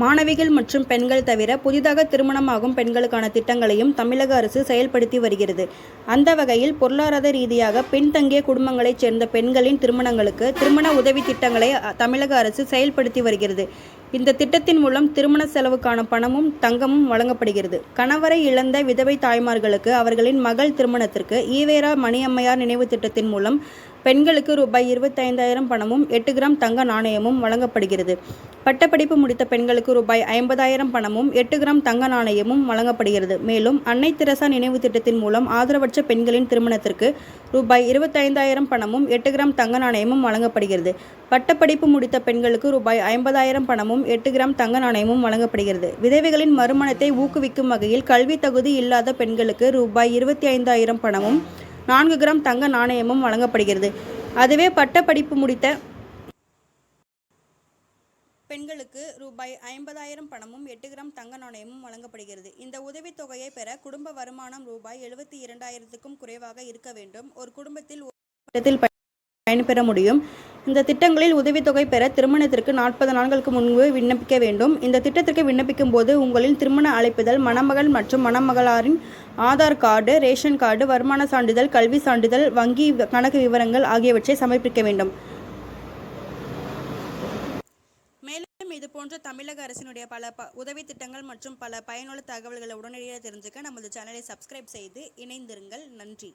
மாணவிகள் மற்றும் பெண்கள் தவிர புதிதாக திருமணமாகும் பெண்களுக்கான திட்டங்களையும் தமிழக அரசு செயல்படுத்தி வருகிறது. அந்த வகையில் பொருளாதார ரீதியாக பின்தங்கிய குடும்பங்களைச் சேர்ந்த பெண்களின் திருமணங்களுக்கு திருமண உதவி திட்டங்களை தமிழக அரசு செயல்படுத்தி வருகிறது. இந்த திட்டத்தின் மூலம் திருமண செலவுக்கான பணமும் தங்கமும் வழங்கப்படுகிறது. கணவரை இழந்த விதவை தாய்மார்களுக்கு அவர்களின் மகள் திருமணத்திற்கு ஈவேரா மணியம்மையார் நினைவு திட்டத்தின் மூலம் பெண்களுக்கு ரூபாய் இருபத்தைந்தாயிரம் பணமும் எட்டு கிராம் தங்க நாணயமும் வழங்கப்படுகிறது. பட்டப்படிப்பு முடித்த பெண்களுக்கு ரூபாய் ஐம்பதாயிரம் பணமும் எட்டு கிராம் தங்க நாணயமும் வழங்கப்படுகிறது. மேலும் அன்னை தெரசா நினைவு திட்டத்தின் மூலம் ஆதரவற்ற பெண்களின் திருமணத்திற்கு ரூபாய் இருபத்தைந்தாயிரம் பணமும் எட்டு கிராம் தங்க நாணயமும் வழங்கப்படுகிறது. பட்டப்படிப்பு முடித்த பெண்களுக்கு ரூபாய் ஐம்பதாயிரம் பணமும் எட்டு கிராம் தங்க நாணயமும் வழங்கப்படுகிறது. விதவைகளின் மறுமணத்தை ஊக்குவிக்கும் வகையில் கல்வி தகுதி இல்லாத பெண்களுக்கு ரூபாய் இருபத்தி ஐந்தாயிரம் பணமும் நான்கு கிராம் தங்க நாணயமும் வழங்கப்படுகிறது. அதுவே பட்டப்படிப்பு முடித்த பெண்களுக்கு ரூபாய் ஐம்பதாயிரம் பணமும் எட்டு கிராம் தங்க நாணயமும் வழங்கப்படுகிறது. இந்த உதவித்தொகையை பெற குடும்ப வருமானம் ரூபாய் எழுபத்தி இரண்டாயிரத்துக்கும் குறைவாக இருக்க வேண்டும். ஒரு குடும்பத்தில் பயன்பெற முடியும். இந்த திட்டங்களில் உதவித்தொகை பெற திருமணத்திற்கு நாற்பது நாட்களுக்கு முன்பு விண்ணப்பிக்க வேண்டும். இந்த திட்டத்திற்கு விண்ணப்பிக்கும் போது உங்களின் திருமண அழைப்புதல் மணமகள் மற்றும் மணமகளாரின் ஆதார் கார்டு ரேஷன் கார்டு வருமான சான்றிதழ் கல்வி சான்றிதழ் வங்கி கணக்கு விவரங்கள் ஆகியவற்றை சமர்ப்பிக்க வேண்டும். மேலும் இது போன்ற தமிழக அரசினுடைய பல ப உதவி திட்டங்கள் மற்றும் பல பயனுள்ள தகவல்களை உடனடியாக தெரிஞ்சுக்க நமது சேனலை சப்ஸ்கிரைப் செய்து இணைந்திருங்கள். நன்றி.